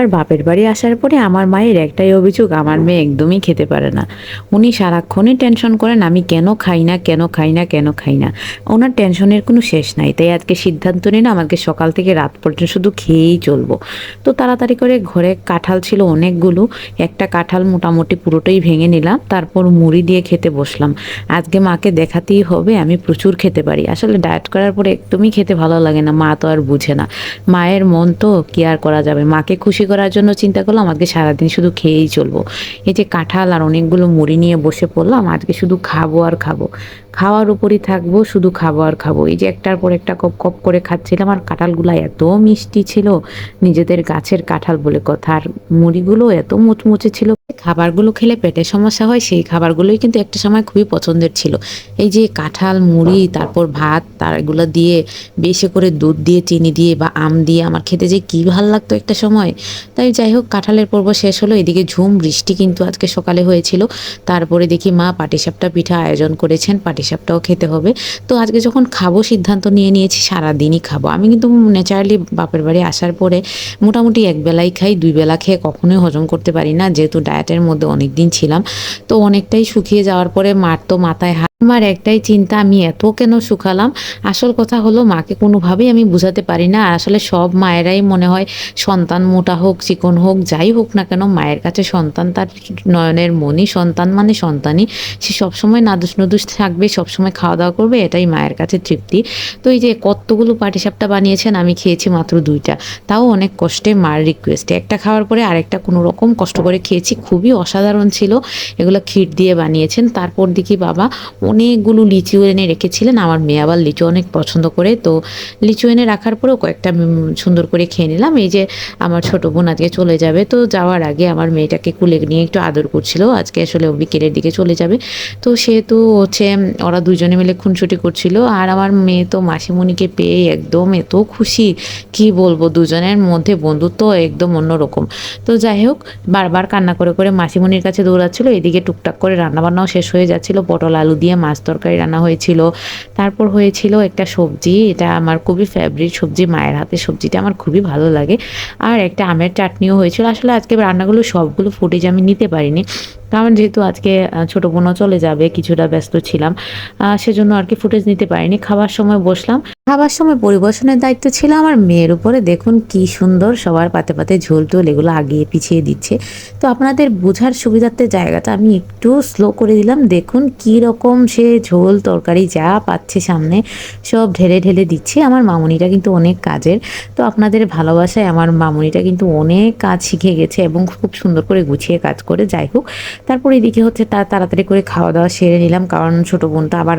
আর বাপের বাড়ি আসার পরে আমার মায়ের একটাই অভিযোগ, আমার মেয়ে একদমই খেতে পারে না। উনি সারাক্ষণই টেনশন করেন, আমি কেন খাই না, কেন খাই না, কেন খাই না। ওনার টেনশনের কোনো শেষ নাই, তাই আজকে সিদ্ধান্ত নিন আমাকে সকাল থেকে রাত পর্যন্ত শুধু খেয়েই চলবো। তো তাড়াতাড়ি করে ঘরে কাঁঠাল ছিল অনেকগুলো, একটা কাঁঠাল মোটামুটি পুরোটাই ভেঙে নিলাম, তারপর মুড়ি দিয়ে খেতে বসলাম। আজকে মাকে দেখাতেই হবে, আমি প্রচুর খেতে পারি। আসলে ডায়েট করার পরে একদমই খেতে ভালো লাগে না, মা তো আর বুঝে না। মায়ের মন তো কি আর করা যাবে? মাকে খুশি করার জন্য চিন্তা করলাম, আজকে সারাদিন শুধু খেয়েই চলবো। এই যে কাঁঠাল আর অনেকগুলো মুড়ি নিয়ে বসে পড়লাম, আজকে শুধু খাব আর খাব। খাওয়ার উপরই থাকব, শুধু খাব আর খাব। এই যে একটার পর একটা কপ কপ করে খাচ্ছিলাম, আর কাঁঠালগুলো এত মিষ্টি ছিল, নিজেদের গাছের কাঁঠাল বলে কথা, আর মুড়িগুলো এত মুচমুচে ছিল খাবারগুলো খেলে পেটের সমস্যা হয়, সেই খাবারগুলোই কিন্তু একটা সময় খুবই পছন্দের ছিল। এই যে কাঁঠাল, মুড়ি, তারপর ভাত, তার এগুলো দিয়ে বেশি করে দুধ দিয়ে, চিনি দিয়ে বা আম দিয়ে আমার খেতে যে কী ভালো লাগতো একটা সময়। তাই যাই হোক, কাঁঠালের পর্ব শেষ হলো, এদিকে ঝুম, বৃষ্টি কিন্তু আজকে সকালে হয়েছিল। তারপরে দেখি মা পাটিসাপটা পিঠা আয়োজন করেছেন, পাটিসাপটাও খেতে হবে। তো আজকে যখন খাব, সিদ্ধান্ত নিয়ে নিয়েছি, সারাদিনই খাব। আমি কিন্তু ন্যাচারালি বাপের বাড়ি আসার পরে মোটামুটি এক বেলাই খাই দুই বেলা খেয়ে কখনোই হজম করতে পারি না। যেহেতু ডায়েটের মধ্যে অনেক দিন ছিলাম। তো অনেকটাই শুকিয়ে যাওয়ার পরে মার তো মাথায় আমার একটাই চিন্তা, আমি এত কেন শুকালাম? আসল কথা হলো, মাকে কোনোভাবেই আমি বুঝাতে পারি না। আসলে সব মায়েরাই মনে হয় সন্তান মোটা হোক, চিকন হোক, যাই হোক না কেন, মায়ের কাছে সন্তান তার নয়নের মনি, সন্তান মানে সন্তানই। সে সবসময় নাদুস নদুস থাকবে, সবসময় খাওয়া দাওয়া করবে, এটাই মায়ের কাছে তৃপ্তি। তো এই যে কতগুলো পাটিসাপটা বানিয়েছেন, আমি খেয়েছি মাত্র দুইটা। তাও অনেক কষ্টে মার রিকোয়েস্টে একটা খাওয়ার পরে আরেকটা কোনো রকম কষ্ট করে খেয়েছি, খুবই অসাধারণ ছিল। এগুলো ক্ষীর দিয়ে বানিয়েছেন। তারপর দেখি বাবা অনেকগুলো লিচু এনে রেখেছিলেন। আমার মেয়ে আবার লিচু অনেক পছন্দ করে। তো লিচু এনে রাখার পরেও কয়েকটা সুন্দর করে খেয়ে নিলাম। এই যে আমার ছোট বোন আজকে চলে যাবে। তো যাওয়ার আগে আমার মেয়েটাকে কুলে নিয়ে একটু আদর করছিল। আজকে আসলে বিকেলের দিকে চলে যাবে। তো সেহেতু হচ্ছে ওরা দুজনে মিলে খুনসুটি করছিল। আর আমার মেয়ে তো মাসিমণিকে পেয়ে একদম এত খুশি। কি বলব? দুজনের মধ্যে বন্ধুত্ব একদম অন্যরকম। তো যাই হোক, বারবার কান্না করে করে মাসিমণির কাছে দৌড়াচ্ছিল। এদিকে টুকটাক করে রান্নাবান্নাও শেষ হয়ে যাচ্ছিল। পটল, আলু দিয়ে মাছ তরকারি রান্না হয়েছিল। তারপর হয়েছিল একটা সবজি, এটা আমার খুবই ফেভারিট সবজি, মায়ের হাতে সবজিটা আমার খুবই ভালো লাগে। আর একটা আমের চাটনিও হয়েছিল। আসলে আজকে রান্নাগুলো সবগুলো ফুটেজ আমি নিতে পারিনি। কারণ যেহেতু আজকে ছোটো বোনও চলে যাবে, কিছুটা ব্যস্ত ছিলাম সেজন্য আর কি ফুটেজ নিতে পারিনি। খাবার সময় বসলাম। খাবার সময় পরিবেশনের দায়িত্ব ছিল আমার মেয়ের উপরে। দেখুন কি সুন্দর সবার পাতে পাতে ঝোল টোল এগুলো আগিয়ে পিছিয়ে দিচ্ছে। তো আপনাদের বোঝার সুবিধার্থে জায়গাটা আমি একটু স্লো করে দিলাম। দেখুন কি রকম সে ঝোল তরকারি যা পাচ্ছে সামনে, সব ঢেলে ঢেলে দিচ্ছে। আমার মামুনিটা কিন্তু অনেক কাজের। তো আপনাদের ভালোবাসায় আমার মামুনিটা কিন্তু অনেক কাজ শিখে গেছে এবং খুব সুন্দর করে গুছিয়ে কাজ করে। যাই হোক তারপর এদিকে হচ্ছে তার তাড়াতাড়ি করে খাওয়া দাওয়া সেরে নিলাম, কারণ ছোটো বোনটা আবার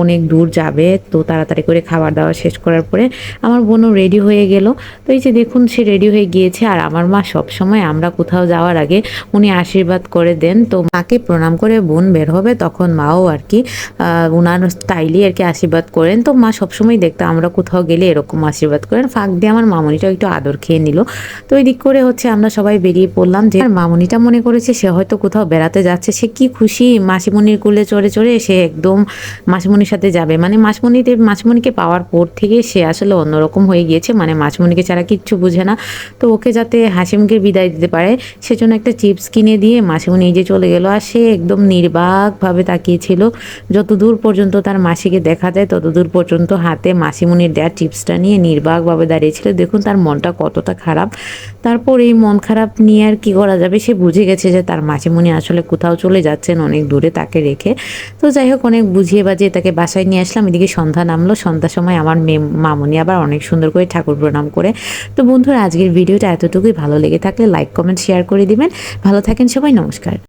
অনেক দূর যাবে, তো তাড়াতাড়ি করে খাবার দাওয়া শেষ করার পরে আমার বোনও রেডি হয়ে গেল। তো এই যে দেখুন, সে রেডি হয়ে গিয়েছে, আর আমার মা সব সময় আমরা কোথাও যাওয়ার আগে উনি আশীর্বাদ করে দেন। তো মাকে প্রণাম করে বোন বের হবে, তখন মাও আর কি উনার স্টাইলি আর কি আশীর্বাদ করেন। তো মা সবসময় দেখতো আমরা কোথাও গেলে এরকম আশীর্বাদ করেন। ফাঁক দিয়ে আমার মামনিটাও একটু আদর খেয়ে নিল। তো এই দিক করে হচ্ছে আমরা সবাই বেরিয়ে পড়লাম। যে মামনিটা মনে করেছে, সে হয়তো কোথাও বেড়াতে যাচ্ছে, সে কি খুশি? মাসিমণির কুলে চড়ে চড়ে সে একদম মাসিমণির সাথে যাবে। মানে মাসিমণিতে মাসিমণিকে পাওয়ার পর থেকে সে আসলে অন্যরকম হয়ে গিয়েছে। মানে মাসিমণিকে ছাড়া কিচ্ছু বুঝে না। তো ওকে যাতে হাসিমকে বিদায় দিতে পারে, সেজন্য একটা চিপস কিনে দিয়ে মাসিমণি যে চলে গেল আর সে একদম নির্বাকভাবে তাকিয়েছিল। যত দূর পর্যন্ত তার মাসিকে দেখা যায় তত দূর পর্যন্ত হাতে মাসিমণির দেওয়া চিপসটা নিয়ে নির্বাকভাবে দাঁড়িয়েছিল দেখুন তার মনটা কতটা খারাপ। তারপর এই মন খারাপ নিয়ে আর কি করা যাবে, সে বুঝে গেছে যে তার মাসিমণি আসলে কোথাও চলে যাচ্ছেন, অনেক দূরে তাকে রেখে। তো যাই হোক, অনেক বুঝিয়ে বাজিয়ে তাকে বাসায় নিয়ে আসলাম। এদিকে সন্ধ্যা নামলো। সন্ধ্যার সময় আমার মেয়ে মামনি আবার অনেক সুন্দর করে ঠাকুর প্রণাম করে। তো বন্ধুরা, আজকের ভিডিওটা এতটুকুই। ভালো লেগে থাকলে লাইক, কমেন্ট, শেয়ার করে দিবেন। ভালো থাকেন সবাই। নমস্কার।